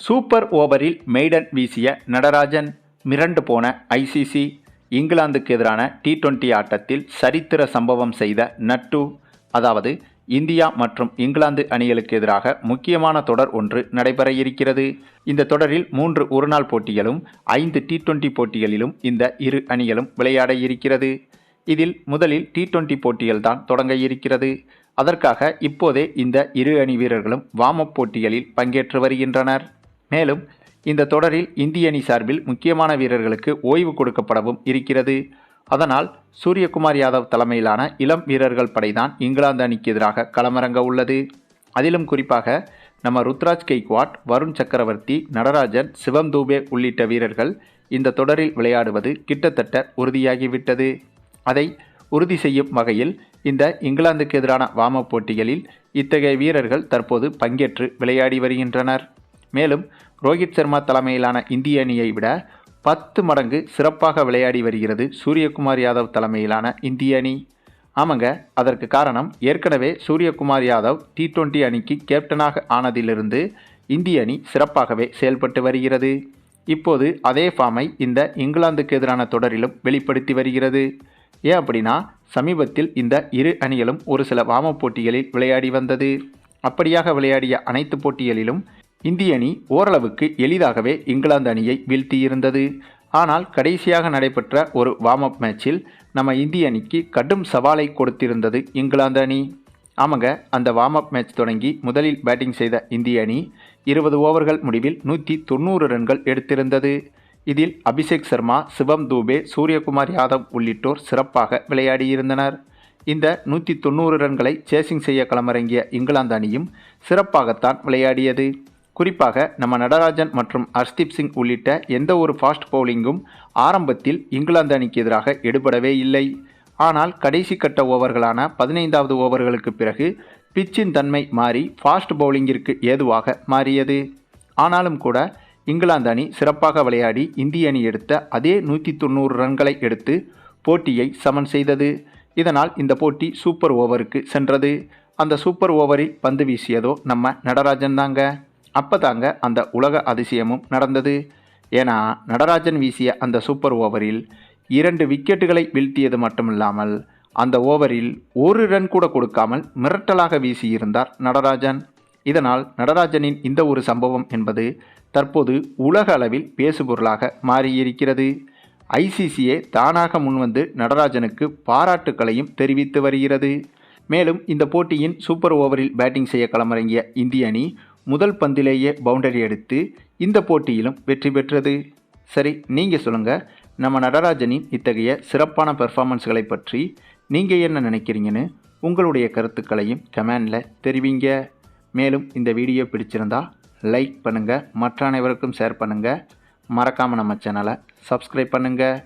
Super ஓவரில் maiden வீசிய நடராஜன் மிரண்டு போன ஐசிசி இங்கிலாந்துக்கு எதிரான டி டுவெண்டி ஆட்டத்தில் சரித்திர சம்பவம் செய்த நட்டு அதாவது இந்தியா மற்றும் இங்கிலாந்து அணிகளுக்கு எதிராக முக்கியமான தொடர் ஒன்று நடைபெற இருக்கிறது. இந்த தொடரில் மூன்று ஒருநாள் போட்டிகளும் ஐந்து டி டுவெண்டி போட்டிகளிலும் இந்த இரு அணிகளும் விளையாட இருக்கிறது. இதில் முதலில் டி டுவெண்டி போட்டிகள் தான் தொடங்க இருக்கிறது. அதற்காக இப்போதே இந்த இரு அணி வீரர்களும் வார்ம் அப் போட்டிகளில் பங்கேற்று வருகின்றனர். மேலும் இந்த தொடரில் இந்திய அணி சார்பில் முக்கியமான வீரர்களுக்கு ஓய்வு கொடுக்கப்படவும் இருக்கிறது. அதனால் சூரியகுமார் யாதவ் தலைமையிலான இளம் வீரர்கள் படைதான் இங்கிலாந்து அணிக்கு எதிராக களமிறங்க உள்ளது. அதிலும் குறிப்பாக நம்ம ருத்ராஜ் கெய்க்வாட் வருண் சக்கரவர்த்தி நடராஜன் சிவம் தூபே உள்ளிட்ட வீரர்கள் இந்த தொடரில் விளையாடுவது கிட்டத்தட்ட உறுதியாகிவிட்டது. அதை உறுதி செய்யும் வகையில் இந்த இங்கிலாந்துக்கு எதிரான வாம போட்டிகளில் இத்தகைய வீரர்கள் தற்போது பங்கேற்று விளையாடி வருகின்றனர். மேலும் ரோஹித் சர்மா தலைமையிலான இந்திய அணியை விட பத்து மடங்கு சிறப்பாக விளையாடி வருகிறது சூரியகுமார் யாதவ் தலைமையிலான இந்திய அணி. ஆமாங்க அதற்கு காரணம் ஏற்கனவே சூரியகுமார் யாதவ் டி டுவெண்ட்டி அணிக்கு கேப்டனாக ஆனதிலிருந்து இந்திய அணி சிறப்பாகவே செயல்பட்டு வருகிறது. இப்போது அதே ஃபார்மை இந்த இங்கிலாந்துக்கு எதிரான தொடரிலும் வெளிப்படுத்தி வருகிறது. ஏன் அப்படின்னா சமீபத்தில் இந்த இரு அணிகளும் ஒரு சில வாம போட்டிகளில் விளையாடி வந்தது. அப்படியாக விளையாடிய அனைத்து போட்டிகளிலும் இந்திய அணி ஓரளவுக்கு எளிதாகவே இங்கிலாந்து அணியை வீழ்த்தியிருந்தது. ஆனால் கடைசியாக நடைபெற்ற ஒரு வார்ம் அப் மேட்சில் நம்ம இந்திய அணிக்கு கடும் சவாலை கொடுத்திருந்தது இங்கிலாந்து அணி. ஆமாங்க அந்த வார்ம் அப் மேட்ச் தொடங்கி முதலில் பேட்டிங் செய்த இந்திய அணி இருபது ஓவர்கள் முடிவில் நூற்றி தொண்ணூறு ரன்கள் எடுத்திருந்தது. இதில் அபிஷேக் சர்மா சிவம் தூபே சூரியகுமார் யாதவ் உள்ளிட்டோர் சிறப்பாக விளையாடியிருந்தனர். இந்த நூற்றி தொண்ணூறு ரன்களை சேசிங் செய்ய களமிறங்கிய இங்கிலாந்து அணியும் சிறப்பாகத்தான் விளையாடியது. குறிப்பாக நம்ம நடராஜன் மற்றும் ஹர்ஷ்தீப் சிங் உள்ளிட்ட எந்த ஒரு ஃபாஸ்ட் பவுலிங்கும் ஆரம்பத்தில் இங்கிலாந்து அணிக்கு எதிராக எடுபடவே இல்லை. ஆனால் கடைசி கட்ட ஓவர்களான பதினைந்தாவது ஓவர்களுக்கு பிறகு பிச்சின் தன்மை மாறி ஃபாஸ்ட் பவுலிங்கிற்கு ஏதுவாக மாறியது. ஆனாலும் கூட இங்கிலாந்து அணி சிறப்பாக விளையாடி இந்திய அணி எடுத்த அதே நூற்றி தொண்ணூறு ரன்களை எடுத்து போட்டியை சமன் செய்தது. இதனால் இந்த போட்டி சூப்பர் ஓவருக்கு சென்றது. அந்த சூப்பர் ஓவரில் பந்து வீசியதோ நம்ம நடராஜன் தாங்க. அப்போ தாங்க அந்த உலக அதிசயமும் நடந்தது. ஏன்னா நடராஜன் வீசிய அந்த சூப்பர் ஓவரில் இரண்டு விக்கெட்டுகளை வீழ்த்தியது மட்டுமில்லாமல் அந்த ஓவரில் ஒரு ரன் கூட கொடுக்காமல் மிரட்டலாக வீசியிருந்தார் நடராஜன். இதனால் நடராஜனின் இந்த ஒரு சம்பவம் என்பது தற்போது உலக அளவில் பேசுபொருளாக மாறியிருக்கிறது. ஐசிசியே தானாக முன்வந்து நடராஜனுக்கு பாராட்டுக்களையும் தெரிவித்து வருகிறது. மேலும் இந்த போட்டியின் சூப்பர் ஓவரில் பேட்டிங் செய்ய களமிறங்கிய இந்திய அணி முதல் பந்திலேயே பவுண்டரி எடுத்து இந்த போட்டியிலும் வெற்றி பெற்றது. சரி நீங்கள் சொல்லுங்கள் நம்ம நடராஜனின் இத்தகைய சிறப்பான பெர்ஃபார்மன்ஸ்களை பற்றி நீங்கள் என்ன நினைக்கிறீங்கன்னு உங்களுடைய கருத்துக்களையும் கமெண்டில் தெரிவிங்க. மேலும் இந்த வீடியோ பிடிச்சிருந்தா லைக் பண்ணுங்கள் மற்ற அனைவருக்கும் ஷேர் பண்ணுங்கள் மறக்காமல் நம்ம சேனலை சப்ஸ்கிரைப் பண்ணுங்கள்